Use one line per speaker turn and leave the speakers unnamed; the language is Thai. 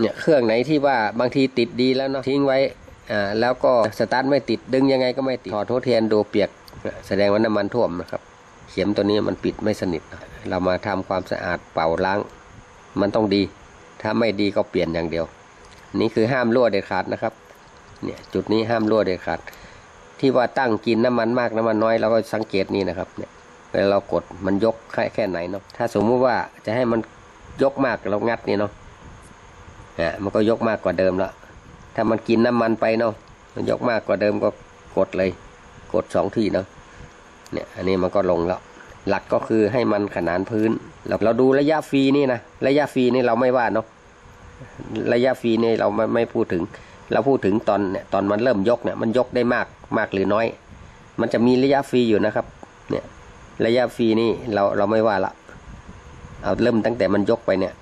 เนี่ยเครื่องไหนที่ว่าบางทีติดดีแล้วเนาะทิ้งไว้อ่าแล้วก็สตาร์ทไม่ติดดึงยังไงก็ไม่ติดถอดหัวเทียนดูเปียก แสดงว่าน้ำมันท่วมนะครับ เข็มตัวนี้มันปิดไม่สนิท เรามาทำความสะอาดเป่าล้าง มันต้องดี ถ้าไม่ดีก็เปลี่ยนอย่างเดียว นี่คือห้ามรั่วเด็ดขาดนะครับเนี่ยจุดนี้ห้ามรั่วเด็ดขาดที่ว่าตั้งกินน้ำมันมากน้ำมันน้อยเราก็สังเกตนี่นะครับเนี่ยเวลาเรากดมันยกแค่แค่ไหนเนาะถ้าสมมุติว่าจะให้มันยกมากเรางัดนี่เนาะ อะมันก็ยกมากกว่าเดิมละถ้ามันกินน้ำมันไปเนาะมันยกมากกว่าเดิมก็กดเลย กดสองทีเนาะเนี่ยอันนี้มันก็ลงแล้ว หลักก็คือให้มันขนานพื้นเราเราดูระยะฟรีนี่นะระยะฟรีนี่เราไม่ว่าเนาะระยะฟรีนี่เราไม่ไม่พูดถึง เราพูดถึงตอนเนี่ยตอนมันเริ่มยกเนี่ยมันยกได้มากมากหรือน้อย มันจะมีระยะฟรีอยู่นะครับเนี่ยระยะฟรีนี่เราเราไม่ว่าละเอาเริ่มตั้งแต่มันยกไปเนี่ย